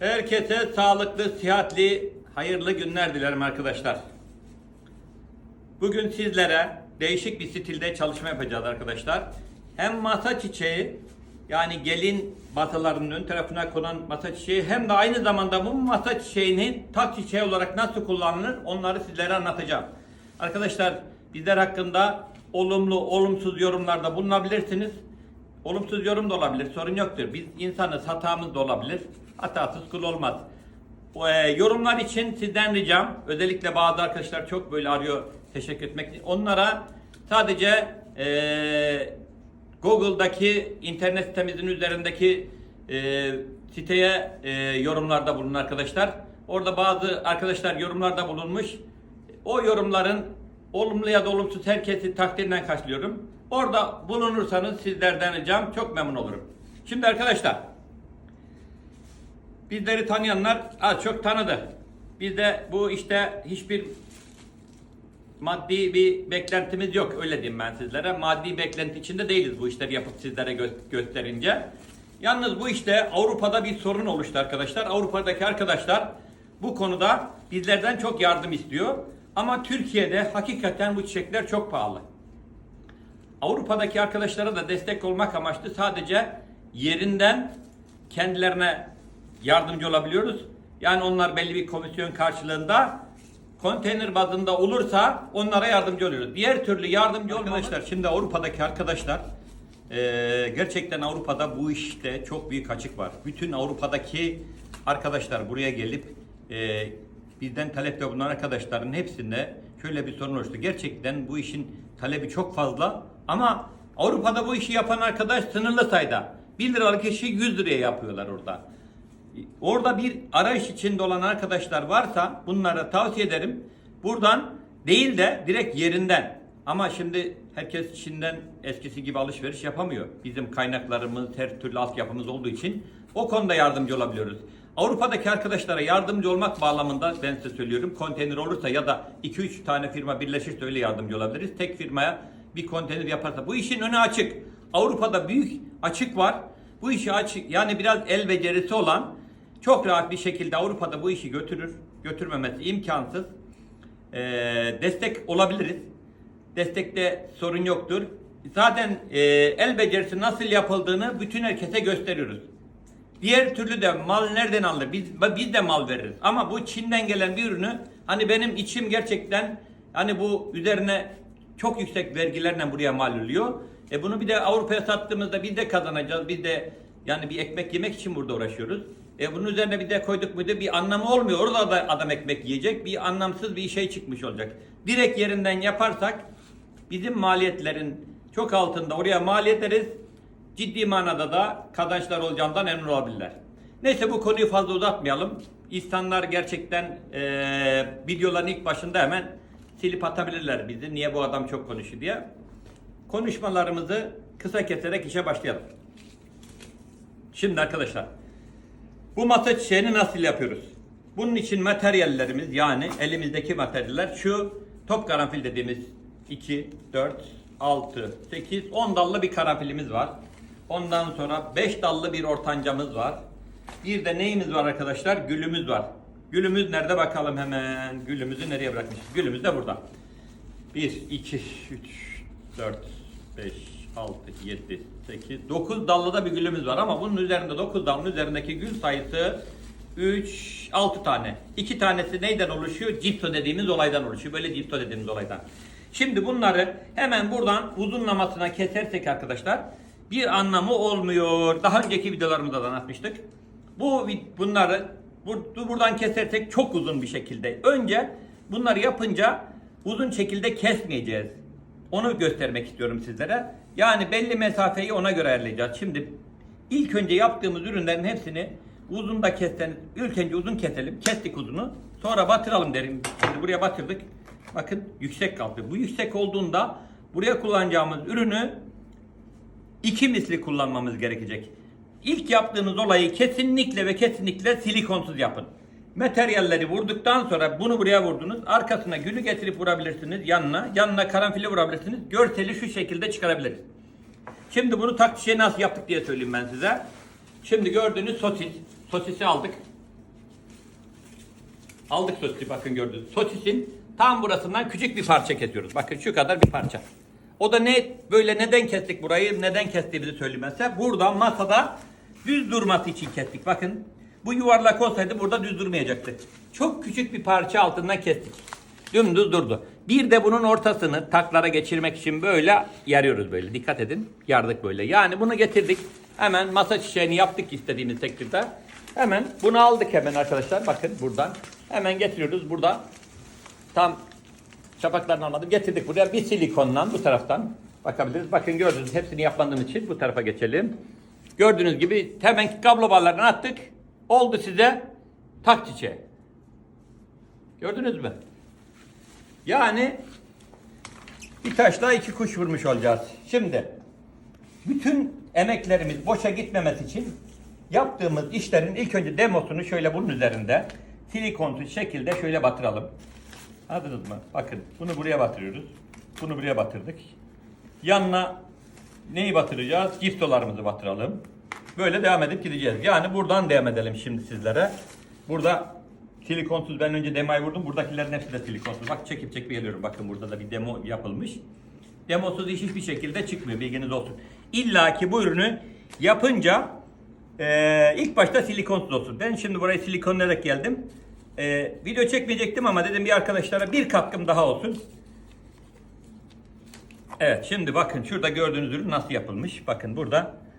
Herkese sağlıklı, sıhhatli, hayırlı günler dilerim arkadaşlar. Bugün sizlere değişik bir stilde çalışma yapacağız arkadaşlar. Hem masa çiçeği yani gelin basalarının ön tarafına konan masa çiçeği hem de aynı zamanda bu masa çiçeğini tak çiçeği olarak nasıl kullanılır onları sizlere anlatacağım. Arkadaşlar bizler hakkında olumlu olumsuz yorumlarda bulunabilirsiniz. Olumsuz yorum da olabilir sorun yoktur. Biz insanız hatamız da olabilir. Hatasız kul olmaz. E, yorumlar için sizden ricam özellikle bazı arkadaşlar çok böyle arıyor teşekkür etmek. Onlara sadece e, Google'daki internet sitemizin üzerindeki e, siteye e, yorumlarda bulunun arkadaşlar. Orada bazı arkadaşlar yorumlarda bulunmuş. O yorumların olumlu ya da olumsuz herkesi takdirden karşılıyorum. Orada bulunursanız sizlerden ricam çok memnun olurum. Şimdi arkadaşlar Bizleri tanıyanlar az çok tanıdı. Bizde bu işte hiçbir maddi bir beklentimiz yok öyle diyeyim ben sizlere. Maddi beklenti içinde değiliz bu işleri yapıp sizlere gö- gösterince. Yalnız bu işte Avrupa'da bir sorun oluştu arkadaşlar. Avrupa'daki arkadaşlar bu konuda bizlerden çok yardım istiyor. Ama Türkiye'de hakikaten bu çiçekler çok pahalı. Avrupa'daki arkadaşlara da destek olmak amaçlı sadece yerinden kendilerine yardımcı olabiliyoruz. Yani onlar belli bir komisyon karşılığında konteyner bazında olursa onlara yardımcı oluyoruz. Diğer türlü yardımcı arkadaşlar şimdi Avrupa'daki arkadaşlar eee, gerçekten Avrupa'da bu işte çok büyük açık var. Bütün Avrupa'daki arkadaşlar buraya gelip eee, bizden talepte bulunan arkadaşların hepsinde şöyle bir sorun oluştu. Gerçekten bu işin talebi çok fazla ama Avrupa'da bu işi yapan arkadaş sınırlı sayıda. 1 liralık işi 100 liraya yapıyorlar orada. Orada bir arayış içinde olan arkadaşlar varsa bunlara tavsiye ederim. Buradan değil de direkt yerinden. Ama şimdi herkes Çin'den eskisi gibi alışveriş yapamıyor. Bizim kaynaklarımız, her türlü altyapımız olduğu için o konuda yardımcı olabiliyoruz. Avrupa'daki arkadaşlara yardımcı olmak bağlamında ben size söylüyorum. Konteyner olursa ya da 2-3 tane firma birleşirse öyle yardımcı olabiliriz. Tek firmaya bir konteyner yaparsa. Bu işin önü açık. Avrupa'da büyük açık var. Bu işi açık yani biraz el becerisi olan çok rahat bir şekilde Avrupa'da bu işi götürür. Götürmemesi imkansız. Ee, destek olabiliriz. Destekte sorun yoktur. Zaten e, el becerisi nasıl yapıldığını bütün herkese gösteriyoruz. Diğer türlü de mal nereden alınır? Biz, biz de mal veririz. Ama bu Çin'den gelen bir ürünü hani benim içim gerçekten hani bu üzerine çok yüksek vergilerle buraya mal oluyor. E bunu bir de Avrupa'ya sattığımızda biz de kazanacağız. Biz de yani bir ekmek yemek için burada uğraşıyoruz. E bunun üzerine bir de koyduk muydu bir anlamı olmuyor. Orada da adam ekmek yiyecek. Bir anlamsız bir şey çıkmış olacak. Direkt yerinden yaparsak bizim maliyetlerin çok altında oraya mal ederiz. Ciddi manada da kazançlar olacağından emin olabilirler. Neyse bu konuyu fazla uzatmayalım. İnsanlar gerçekten eee videoların ilk başında hemen silip atabilirler bizi. Niye bu adam çok konuşuyor diye. Konuşmalarımızı kısa keserek işe başlayalım. Şimdi arkadaşlar bu masa çiçeğini nasıl yapıyoruz? Bunun için materyallerimiz yani elimizdeki materyaller şu top karanfil dediğimiz 2, 4, 6, 8, 10 dallı bir karanfilimiz var. Ondan sonra 5 dallı bir ortancamız var. Bir de neyimiz var arkadaşlar? Gülümüz var. Gülümüz nerede bakalım hemen. Gülümüzü nereye bırakmışız? Gülümüz de burada. 1, 2, 3, 4, 5, 6, 7, 8, 9 dallı da bir gülümüz var ama bunun üzerinde 9 dalın üzerindeki gül sayısı 3, 6 tane. 2 tanesi neyden oluşuyor? Cipso dediğimiz olaydan oluşuyor. Böyle cipso dediğimiz olaydan. Şimdi bunları hemen buradan uzunlamasına kesersek arkadaşlar bir anlamı olmuyor. Daha önceki videolarımızda da anlatmıştık. Bu bunları bur- buradan kesersek çok uzun bir şekilde. Önce bunları yapınca uzun şekilde kesmeyeceğiz. Onu göstermek istiyorum sizlere. Yani belli mesafeyi ona göre ayarlayacağız. Şimdi ilk önce yaptığımız ürünlerin hepsini uzun da kessen, ilk önce uzun keselim. Kestik uzunu. Sonra batıralım derim. Şimdi buraya batırdık. Bakın yüksek kaldı. Bu yüksek olduğunda buraya kullanacağımız ürünü iki misli kullanmamız gerekecek. İlk yaptığınız olayı kesinlikle ve kesinlikle silikonsuz yapın. Materyalleri vurduktan sonra bunu buraya vurdunuz. Arkasına gülü getirip vurabilirsiniz yanına. Yanına karanfili vurabilirsiniz. Görseli şu şekilde çıkarabiliriz. Şimdi bunu tak nasıl yaptık diye söyleyeyim ben size. Şimdi gördüğünüz sosis. Sosisi aldık. Aldık sosisi bakın gördünüz. Sosisin tam burasından küçük bir parça kesiyoruz. Bakın şu kadar bir parça. O da ne böyle neden kestik burayı neden kestiğimizi söylemezse burada masada düz durması için kestik. Bakın bu yuvarlak olsaydı burada düz durmayacaktı. Çok küçük bir parça altından kestik. Dümdüz durdu. Bir de bunun ortasını taklara geçirmek için böyle yarıyoruz böyle. Dikkat edin. Yardık böyle. Yani bunu getirdik. Hemen masa çiçeğini yaptık istediğimiz şekilde. Hemen bunu aldık hemen arkadaşlar. Bakın buradan. Hemen getiriyoruz. Burada tam şapaklarını anladım. Getirdik buraya bir silikondan bu taraftan bakabiliriz. Bakın gördünüz hepsini yapmadığım için bu tarafa geçelim. Gördüğünüz gibi hemen kablo bağlarını attık. Oldu size tak çiçeği. Gördünüz mü? Yani bir taşla iki kuş vurmuş olacağız. Şimdi bütün emeklerimiz boşa gitmemesi için yaptığımız işlerin ilk önce demosunu şöyle bunun üzerinde silikonsuz şekilde şöyle batıralım. Anladınız mı? Bakın bunu buraya batırıyoruz. Bunu buraya batırdık. Yanına neyi batıracağız? Giftolarımızı batıralım. Böyle devam edip gideceğiz. Yani buradan devam edelim şimdi sizlere. Burada silikonsuz ben önce demoyu vurdum. Buradakilerin hepsi de silikonsuz. Bak çekip çekip geliyorum. Bakın burada da bir demo yapılmış. Demosuz iş hiçbir şekilde çıkmıyor. Bilginiz olsun. İlla ki bu ürünü yapınca eee, ilk başta silikonsuz olsun. Ben şimdi burayı silikonlayarak geldim. Eee, video çekmeyecektim ama dedim bir arkadaşlara bir katkım daha olsun. Evet şimdi bakın şurada gördüğünüz ürün nasıl yapılmış. Bakın burada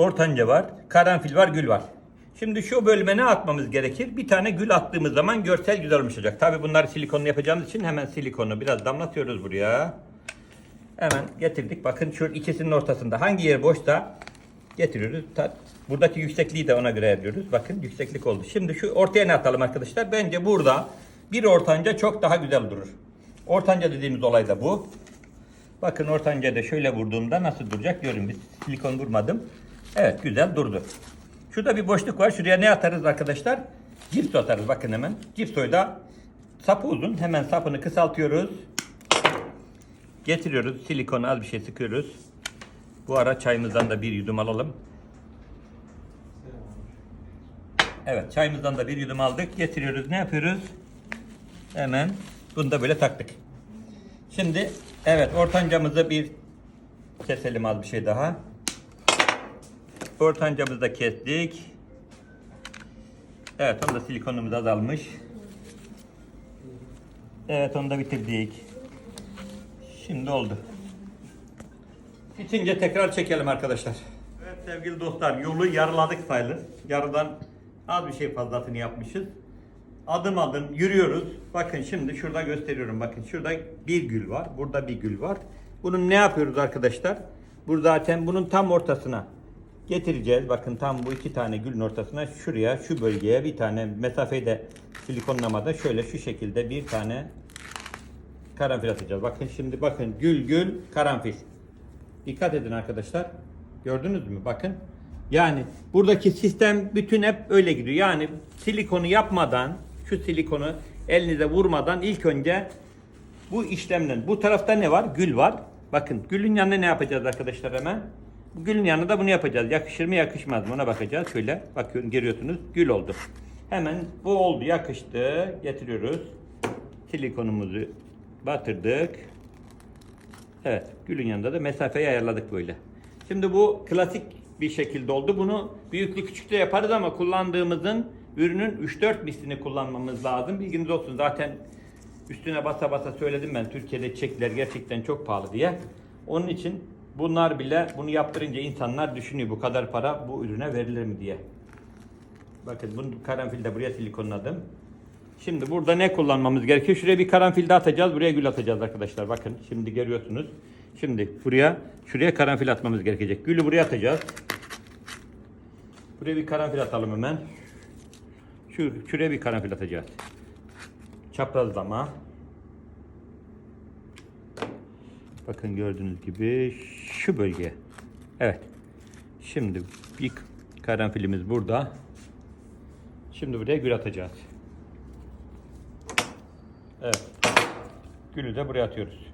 ortanca var, karanfil var, gül var. Şimdi şu bölüme ne atmamız gerekir? Bir tane gül attığımız zaman görsel güzel oluşacak. Tabi bunları silikonlu yapacağımız için hemen silikonu biraz damlatıyoruz buraya. Hemen getirdik. Bakın şu ikisinin ortasında hangi yer boşsa getiriyoruz. Buradaki yüksekliği de ona göre ayarlıyoruz. Bakın yükseklik oldu. Şimdi şu ortaya ne atalım arkadaşlar? Bence burada bir ortanca çok daha güzel durur. Ortanca dediğimiz olay da bu. Bakın ortanca da şöyle vurduğumda nasıl duracak görün. Bir silikon vurmadım. Evet güzel durdu. Şurada bir boşluk var. Şuraya ne atarız arkadaşlar? Cipso atarız bakın hemen. Cipsoyu da sapı uzun. Hemen sapını kısaltıyoruz. Getiriyoruz. Silikonu az bir şey sıkıyoruz. Bu ara çayımızdan da bir yudum alalım. Evet çayımızdan da bir yudum aldık. Getiriyoruz. Ne yapıyoruz? Hemen bunu da böyle taktık. Şimdi evet ortancamızı bir keselim az bir şey daha. Ortancamızı da kestik. Evet onda silikonumuz azalmış. Evet onu da bitirdik. Şimdi oldu. Bitince tekrar çekelim arkadaşlar. Evet sevgili dostlar yolu yarıladık sayılır. Yarıdan az bir şey fazlasını yapmışız. Adım adım yürüyoruz. Bakın şimdi şurada gösteriyorum. Bakın şurada bir gül var. Burada bir gül var. Bunun ne yapıyoruz arkadaşlar? Bu zaten bunun tam ortasına getireceğiz. Bakın tam bu iki tane gülün ortasına şuraya şu bölgeye bir tane mesafeyi de silikonlamada şöyle şu şekilde bir tane karanfil atacağız. Bakın şimdi bakın gül gül karanfil. Dikkat edin arkadaşlar. Gördünüz mü? Bakın. Yani buradaki sistem bütün hep öyle gidiyor. Yani silikonu yapmadan, şu silikonu elinize vurmadan ilk önce bu işlemden. Bu tarafta ne var? Gül var. Bakın gülün yanına ne yapacağız arkadaşlar hemen? Gülün yanına da bunu yapacağız. Yakışır mı yakışmaz mı ona bakacağız. Şöyle bakıyorum görüyorsunuz gül oldu. Hemen bu oldu yakıştı. Getiriyoruz. Silikonumuzu batırdık. Evet, gülün yanında da mesafeyi ayarladık böyle. Şimdi bu klasik bir şekilde oldu. Bunu büyüklü küçükte yaparız ama kullandığımızın ürünün 3-4 mislini kullanmamız lazım. Bilginiz olsun. Zaten üstüne basa basa söyledim ben Türkiye'de çekler gerçekten çok pahalı diye. Onun için bunlar bile bunu yaptırınca insanlar düşünüyor bu kadar para bu ürüne verilir mi diye. Bakın bunu karanfil de buraya silikonladım. Şimdi burada ne kullanmamız gerekiyor? Şuraya bir karanfil de atacağız. Buraya gül atacağız arkadaşlar. Bakın şimdi görüyorsunuz. Şimdi buraya şuraya karanfil atmamız gerekecek. Gülü buraya atacağız. Buraya bir karanfil atalım hemen. Şu şuraya bir karanfil atacağız. Çaprazlama. Bakın gördüğünüz gibi şu bölge. Evet. Şimdi bir karanfilimiz burada. Şimdi buraya gül atacağız. Evet. Gülü de buraya atıyoruz.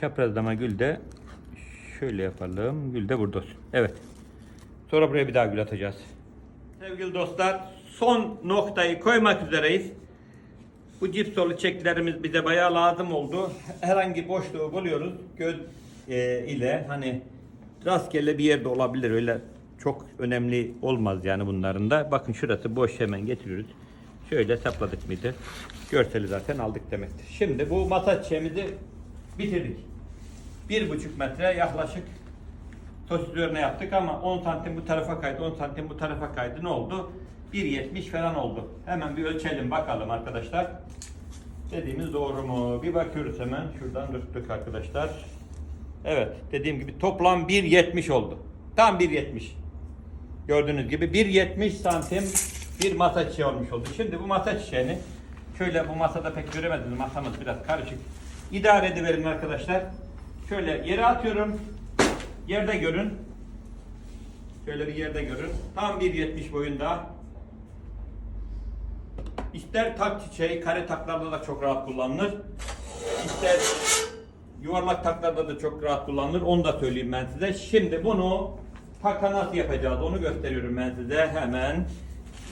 Çaprazlama gül de şöyle yapalım. Gül de burada olsun. Evet. Sonra buraya bir daha gül atacağız. Sevgili dostlar, son noktayı koymak üzereyiz. Bu cipsolu çeklerimiz bize bayağı lazım oldu. Herhangi boşluğu buluyoruz. Göz e, ile hani rastgele bir yerde olabilir. Öyle çok önemli olmaz yani bunların da. Bakın şurası boş hemen getiriyoruz. Şöyle sapladık mıydı? Görseli zaten aldık demektir. Şimdi bu masa çiçeğimizi bitirdik. Bir buçuk metre yaklaşık tost üzerine yaptık ama 10 santim bu tarafa kaydı, 10 santim bu tarafa kaydı. Ne oldu? 1.70 falan oldu. Hemen bir ölçelim bakalım arkadaşlar. Dediğimiz doğru mu? Bir bakıyoruz hemen. Şuradan tuttuk arkadaşlar. Evet dediğim gibi toplam 1.70 oldu. Tam 1.70. Gördüğünüz gibi 1.70 santim bir masa çiçeği olmuş oldu. Şimdi bu masa çiçeğini şöyle bu masada pek göremediniz. Masamız biraz karışık. İdare ediverin arkadaşlar. Şöyle yere atıyorum. Yerde görün. Şöyle bir yerde görün. Tam 1.70 boyunda. İster tak çiçeği, kare taklarda da çok rahat kullanılır. İster yuvarlak taklarda da çok rahat kullanılır. Onu da söyleyeyim ben size. Şimdi bunu taka nasıl yapacağız onu gösteriyorum ben size. Hemen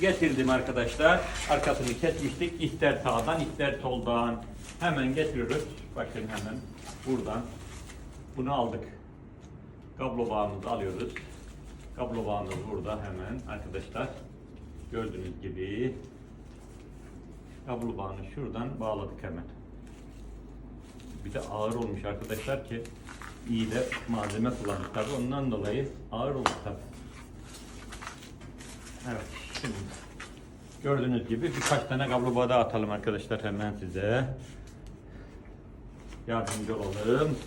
getirdim arkadaşlar. Arkasını kesmiştik. İster sağdan ister soldan. Hemen getiriyoruz. Bakın hemen buradan. Bunu aldık. Kablo bağımızı alıyoruz. Kablo bağımız burada hemen arkadaşlar. Gördüğünüz gibi kablo bağını şuradan bağladık hemen. Bir de ağır olmuş arkadaşlar ki iyi de malzeme kullandık tabi ondan dolayı ağır oldu tabi. Evet şimdi gördüğünüz gibi birkaç tane kablo bağı daha atalım arkadaşlar hemen size. Yardımcı olalım.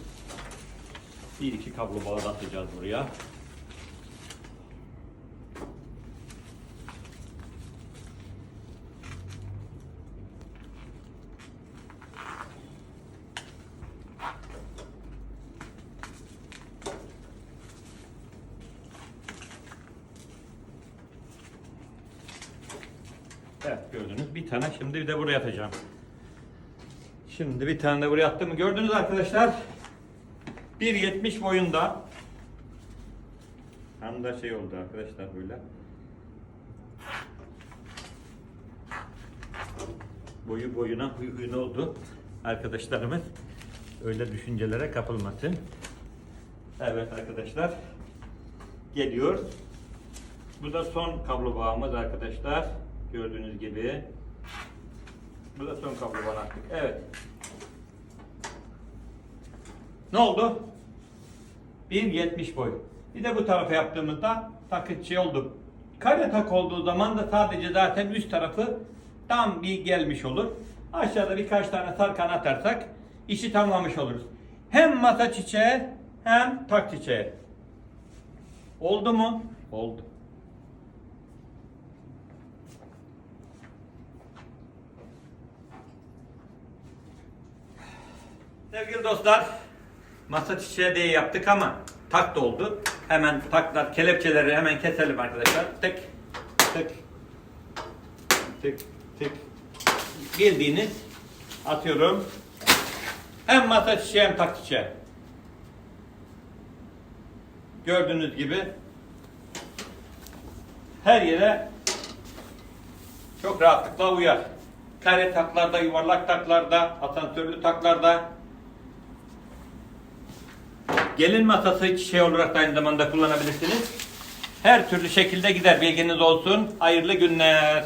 Bir iki kablo bağı atacağız buraya. Gördünüz. Bir tane şimdi bir de buraya atacağım. Şimdi bir tane de buraya attım. Gördünüz arkadaşlar. 1.70 boyunda. Hem de şey oldu arkadaşlar böyle. Boyu boyuna huy huyuna oldu. Arkadaşlarımız öyle düşüncelere kapılmasın. Evet arkadaşlar. Geliyor. Bu da son kablo bağımız arkadaşlar. Gördüğünüz gibi. Bu da son kablo bağını attık. Evet. Ne oldu? 1.70 boy. Bir de bu tarafa yaptığımızda takı şey oldu. Kare tak olduğu zaman da sadece zaten üst tarafı tam bir gelmiş olur. Aşağıda birkaç tane sarkan atarsak işi tamamlamış oluruz. Hem masa çiçeği hem tak çiçeği. Oldu mu? Oldu. Sevgili dostlar, masa çiçeği diye yaptık ama tak da oldu. Hemen taklar, kelepçeleri hemen keselim arkadaşlar. Tık, tık, tık, tık. Bildiğiniz atıyorum. Hem masa çiçeği hem tak çiçeği. Gördüğünüz gibi her yere çok rahatlıkla uyar. Kare taklarda, yuvarlak taklarda, asansörlü taklarda Gelin masası çiçeği olarak da aynı zamanda kullanabilirsiniz. Her türlü şekilde gider bilginiz olsun. Hayırlı günler.